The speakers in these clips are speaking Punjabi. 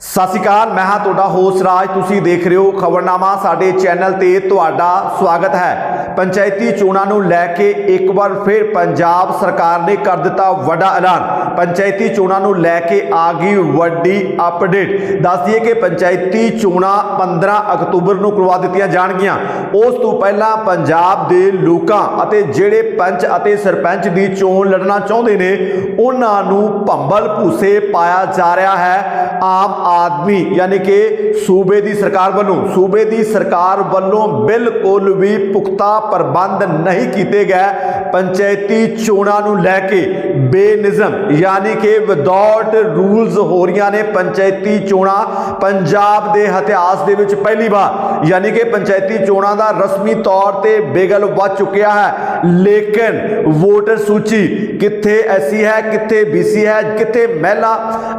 ਸਤਿ ਸ਼੍ਰੀ ਅਕਾਲ, ਮੈਂ ਹਾਂ ਤੁਹਾਡਾ ਹੋਸਟ ਰਾਜ। ਤੁਸੀਂ ਦੇਖ ਰਹੇ ਹੋ ਖਬਰਨਾਮਾ, ਸਾਡੇ ਚੈਨਲ ਤੇ ਤੁਹਾਡਾ ਸਵਾਗਤ ਹੈ। ਪੰਚਾਇਤੀ ਚੋਣਾਂ ਨੂੰ ਲੈ ਕੇ ਇੱਕ ਵਾਰ ਫਿਰ ਪੰਜਾਬ ਸਰਕਾਰ ਨੇ ਕਰ ਦਿੱਤਾ ਵੱਡਾ ਐਲਾਨ। ਪੰਚਾਇਤੀ ਚੋਣਾਂ ਨੂੰ ਲੈ ਕੇ ਆ ਗਈ ਵੱਡੀ ਅਪਡੇਟ ਦੱਸ ਦਈਏ ਕਿ ਪੰਚਾਇਤੀ ਚੋਣਾਂ 15 ਅਕਤੂਬਰ ਨੂੰ ਕਰਵਾ ਦਿੱਤੀਆਂ ਜਾਣਗੀਆਂ। ਉਸ ਤੋਂ ਪਹਿਲਾਂ ਪੰਜਾਬ ਦੇ ਲੋਕਾਂ ਅਤੇ ਜਿਹੜੇ ਪੰਚ ਅਤੇ ਸਰਪੰਚ ਦੀ ਚੋਣ ਲੜਨਾ ਚਾਹੁੰਦੇ ਨੇ, ਉਹਨਾਂ ਨੂੰ ਭੰਬਲ ਭੂਸੇ ਪਾਇਆ ਜਾ ਰਿਹਾ ਹੈ। ਆਮ ਆਦਮੀ, ਯਾਨੀ ਕਿ ਸੂਬੇ ਦੀ ਸਰਕਾਰ ਵੱਲੋਂ, ਸੂਬੇ ਦੀ ਸਰਕਾਰ ਵੱਲੋਂ ਬਿਲਕੁਲ ਵੀ ਪੁਖਤਾ ਪ੍ਰਬੰਧ ਨਹੀਂ ਕੀਤੇ ਗਏ। ਪੰਚਾਇਤੀ ਚੋਣਾਂ ਨੂੰ ਲੈ ਕੇ ਬੇਨਿਜ਼ਮ, ਯਾਨੀ ਕਿ ਵਿਦਆਊਟ ਰੂਲਸ ਹੋ ਰਹੀਆਂ ਨੇ ਪੰਚਾਇਤੀ ਚੋਣਾਂ। ਪੰਜਾਬ ਦੇ ਇਤਿਹਾਸ ਦੇ ਵਿੱਚ ਪਹਿਲੀ ਵਾਰ, ਯਾਨੀ ਕਿ ਪੰਚਾਇਤੀ ਚੋਣਾਂ ਦਾ ਰਸਮੀ ਤੌਰ ਤੇ ਬੇਗਲ ਵੱਜ ਚੁੱਕਿਆ ਹੈ। ਲੇਕਿਨ ਵੋਟਰ ਸੂਚੀ ਕਿੱਥੇ ਐਸੀ ਹੈ, ਕਿੱਥੇ ਬੀਸੀ ਹੈ, ਕਿੱਥੇ ਮਹਿਲਾ,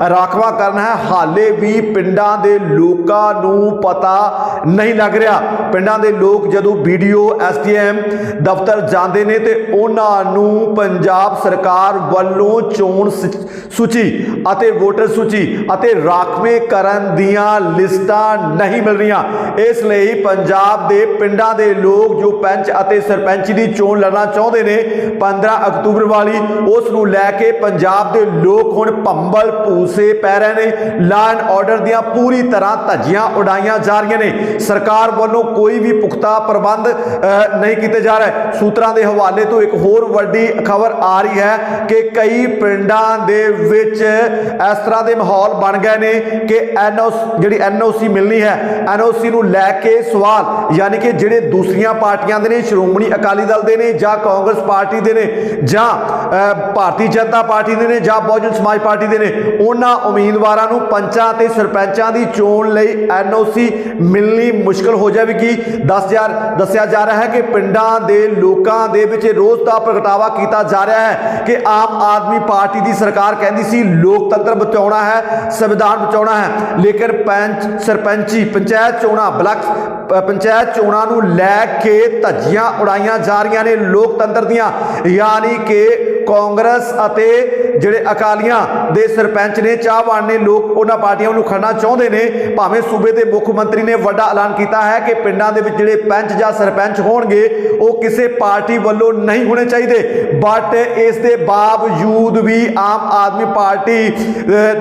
ਰਾਖਵਾ ਕਰਨਾ ਹੈ, ਹਾਲੇ ਵੀ ਪਿੰਡਾਂ ਦੇ ਲੋਕਾਂ ਨੂੰ ਪਤਾ ਨਹੀਂ ਲੱਗ ਰਿਹਾ। ਪਿੰਡਾਂ ਦੇ ਲੋਕ ਜਦੋਂ ਵੀਡੀਓ ਐਸਡੀਐਮ ਦਫ਼ਤਰ ਜਾਂਦੇ ਨੇ ਤੇ ਉਹਨਾਂ ਨੂੰ ਪੰਜਾਬ ਸਰਕਾਰ ਵੱਲੋਂ ਚੋਣ ਸੂਚੀ ਅਤੇ ਵੋਟਰ ਸੂਚੀ ਅਤੇ ਰਾਖਵੇਂ ਕਰਨ ਦੀਆਂ ਲਿਸਟਾਂ ਨਹੀਂ ਮਿਲ ਰਹੀਆਂ। ਇਸ ਲਈ ਪੰਜਾਬ ਦੇ ਪਿੰਡਾਂ ਦੇ ਲੋਕ ਜੋ ਪੰਚ ਅਤੇ ਸਰਪੰਚ ਦੀ ਚੋਣ ਲੜਨਾ ਚਾਹੁੰਦੇ ਨੇ 15 ਅਕਤੂਬਰ ਵਾਲੀ ਉਸ ਨੂੰ ਲੈ ਕੇ ਪੰਜਾਬ ਦੇ ਲੋਕ ਹੁਣ ਭੰਬਲ ਭੂਸੇ ਪੈ ਰਹੇ ਨੇ। ਲਾਅ ਆਰਡਰ ਦੀਆਂ ਪੂਰੀ ਤਰ੍ਹਾਂ ਧੱਜੀਆਂ ਉਡਾਈਆਂ ਜਾ ਰਹੀਆਂ ਨੇ। ਸਰਕਾਰ ਵੱਲੋਂ ਕੋਈ ਵੀ ਪੁਖਤਾ ਪ੍ਰਬੰਧ ਨਹੀਂ ਕੀਤੇ ਜਾ ਰਹੇ। ਸੂਤਰਾਂ ਦੇ ਹਵਾਲੇ ਤੋਂ ਇੱਕ ਹੋਰ ਵੱਡੀ ਖਬਰ ਆ ਰਹੀ ਹੈ ਕਿ ਕਈ ਪਿੰਡਾਂ ਦੇ ਵਿੱਚ ਇਸ ਤਰ੍ਹਾਂ ਦੇ ਮਾਹੌਲ ਬਣ ਗਏ ਨੇ ਕਿ ਐਨਓਸ, ਜਿਹੜੀ ਐਨਓਸੀ ਮਿਲਣੀ ਹੈ, ਐਨਓਸੀ ਨੂੰ ਲੈ ਕੇ ਸਵਾਲ, ਯਾਨੀ ਕਿ ਜਿਹੜੇ ਦੂਸਰੀਆਂ ਪਾਰਟੀਆਂ ਦੇ ਨੇ, ਸ਼੍ਰੋਮਣੀ ਅਕਾਲੀ ਦਲ ਦੇ ਨੇ ਜਾਂ ਕਾਂਗਰਸ ਪਾਰਟੀ ਦੇ ਨੇ ਜਾਂ ਭਾਰਤੀ ਜਨਤਾ ਪਾਰਟੀ ਦੇ ਨੇ ਜਾਂ ਬਹੁਜਨ ਸਮਾਜ ਪਾਰਟੀ ਦੇ ਨੇ, ਉਹਨਾਂ ਉਮੀਦਵਾਰਾਂ ਨੂੰ ਪੰਚਾਂ ਤੇ ਸਰਪੰਚਾਂ ਦੀ ਚੋਣ ਲਈ ਐਨਓਸੀ ਮਿਲਣੀ ਮੁਸ਼ਕਲ ਹੋ ਜਾਵੇਗੀ। 10000 ਦੱਸਿਆ ਜਾ ਰਿਹਾ ਹੈ ਕਿ ਪਿੰਡਾਂ ਦੇ ਲੋਕਾਂ ਦੇ ਵਿੱਚ ਰੋਸ ਦਾ ਪ੍ਰਗਟਾਵਾ ਕੀਤਾ ਜਾ ਰਿਹਾ ਹੈ ਕਿ ਆਮ ਆਦਮੀ ਪਾਰਟੀ ਦੀ ਸਰਕਾਰ ਕਹਿੰਦੀ ਸੀ, ਲੋਕਤੰਤਰ ਬਚਾਉਣਾ ਹੈ, ਸੰਵਿਧਾਨ ਬਚਾਉਣਾ ਹੈ। ਲੇਕਿਨ ਪੰਚ, ਸਰਪੰਚੀ, ਪੰਚਾਇਤ ਚੋਣਾਂ, ਬਲਾਕ ਪੰਚਾਇਤ ਚੋਣਾਂ ਨੂੰ ਲੈ ਕੇ ਧੱਜੀਆਂ ਉਡਾਈਆਂ ਜਾ ਰਹੀਆਂ ਨੇ ਲੋਕਤੰਤਰ ਦੀਆਂ, ਯਾਨੀ ਕਿ ਕਾਂਗਰਸ ਅਤੇ ਜਿਹੜੇ ਅਕਾਲੀਆਂ ਦੇ ਸਰਪੰਚ ਨੇ, ਚਾਹਵਾਨ ਨੇ, ਲੋਕ ਉਹਨਾਂ ਪਾਰਟੀਆਂ ਨੂੰ ਖੜਨਾ ਚਾਹੁੰਦੇ ਨੇ। ਭਾਵੇਂ ਸੂਬੇ ਦੇ ਮੁੱਖ ਮੰਤਰੀ ਨੇ ਵੱਡਾ ਐਲਾਨ ਕੀਤਾ ਹੈ ਕਿ ਪਿੰਡਾਂ ਦੇ ਵਿੱਚ ਜਿਹੜੇ ਪੰਚ ਜਾਂ ਸਰਪੰਚ ਹੋਣਗੇ, ਉਹ ਕਿਸੇ ਪਾਰਟੀ ਵੱਲੋਂ ਨਹੀਂ ਹੋਣੇ ਚਾਹੀਦੇ। ਬਟ ਇਸ ਦੇ ਬਾਵਜੂਦ ਵੀ ਆਮ ਆਦਮੀ ਪਾਰਟੀ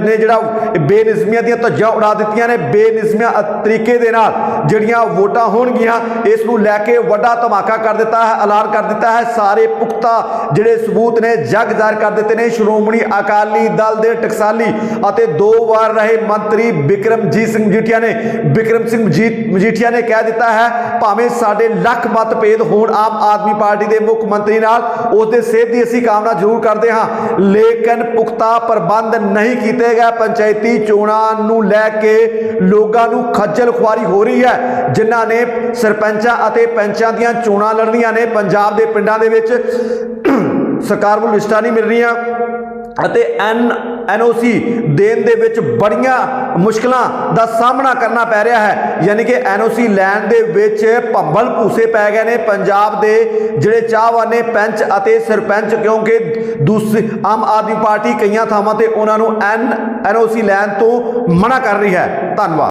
ਨੇ ਜਿਹੜਾ ਬੇਨਿਜ਼ਮੀਆਂ ਦੀਆਂ ਧੱਜੀਆਂ ਉਡਾ ਦਿੱਤੀਆਂ ਨੇ, ਬੇਨਿਜ਼ਮੀਆਂ ਤਰੀਕੇ ਦੇ ਨਾਲ ਜਿਹੜੀਆਂ ਵੋਟਾਂ ਹੋਣਗੀਆਂ, ਇਸ ਨੂੰ ਲੈ ਕੇ ਵੱਡਾ ਧਮਾਕਾ ਕਰ ਦਿੱਤਾ ਹੈ, ਐਲਾਨ ਕਰ ਦਿੱਤਾ ਹੈ। ਸਾਰੇ ਪੁਖਤਾ ਜਿਹੜੇ ਸਬੂਤ ਨੇ ਜਗ ਜ਼ਾਹਿਰ ਕਰ ਦਿੱਤੇ ਨੇ, ਸ਼੍ਰੋਮਣੀ ਅਕਾਲੀ ਦਲ ਦੇ ਟਕਸਾਲੀ ਅਤੇ ਦੋ ਵਾਰ ਰਹੇ ਮੰਤਰੀ ਬਿਕਰਮਜੀਤ ਸਿੰਘ ਮਜੀਠੀਆ ਨੇ। ਬਿਕਰਮ ਸਿੰਘ ਮਜੀਠ, ਮਜੀਠੀਆ ਨੇ ਕਹਿ ਦਿੱਤਾ ਹੈ, ਭਾਵੇਂ ਸਾਡੇ ਲੱਖ ਮਤਭੇਦ ਹੋਣ ਆਮ ਆਦਮੀ ਪਾਰਟੀ ਦੇ ਮੁੱਖ ਮੰਤਰੀ ਨਾਲ, ਉਸ ਦੇ ਸਿਹਤ ਦੀ ਅਸੀਂ ਕਾਮਨਾ ਜ਼ਰੂਰ ਕਰਦੇ ਹਾਂ। ਲੇਕਿਨ ਪੁਖਤਾ ਪ੍ਰਬੰਧ ਨਹੀਂ ਕੀਤੇ ਗਏ। ਪੰਚਾਇਤੀ ਚੋਣਾਂ ਨੂੰ ਲੈ ਕੇ ਲੋਕਾਂ ਨੂੰ ਖੱਜਲ ਖੁਆਰੀ ਹੋ ਰਹੀ ਹੈ, ਜਿਨ੍ਹਾਂ ਨੇ ਸਰਪੰਚਾਂ ਅਤੇ ਪੰਚਾਂ ਦੀਆਂ ਚੋਣਾਂ ਲੜਨੀਆਂ ਨੇ। ਪੰਜਾਬ ਦੇ ਪਿੰਡਾਂ ਦੇ ਵਿੱਚ ਸਰਕਾਰ ਵੱਲੋਂ ਲਿਸਟਾਂ ਨਹੀਂ ਮਿਲ ਰਹੀਆਂ ਅਤੇ ਐਨ ਐਨਓਸੀ ਦੇਣ ਦੇ ਵਿੱਚ ਬੜੀਆਂ ਮੁਸ਼ਕਲਾਂ ਦਾ ਸਾਹਮਣਾ ਕਰਨਾ ਪੈ ਰਿਹਾ ਹੈ। ਯਾਨੀ ਕਿ ਐਨਓਸੀ ਲੈਣ ਦੇ ਵਿੱਚ ਭੰਬਲ ਭੂਸੇ ਪੈ ਗਏ ਨੇ। ਪੰਜਾਬ ਦੇ ਜਿਹੜੇ ਚਾਹਵਾਨ ਨੇ, ਪੰਚ ਅਤੇ ਸਰਪੰਚ, ਕਿਉਂਕਿ ਦੂਸਰੀ ਆਮ ਆਦਮੀ ਪਾਰਟੀ ਕਈਆਂ ਥਾਵਾਂ ਤੇ ਉਹਨਾਂ ਨੂੰ ਐਨ ਐਨਓਸੀ ਲੈਣ ਤੋਂ ਮਨਾ ਕਰ ਰਹੀ ਹੈ। ਧੰਨਵਾਦ।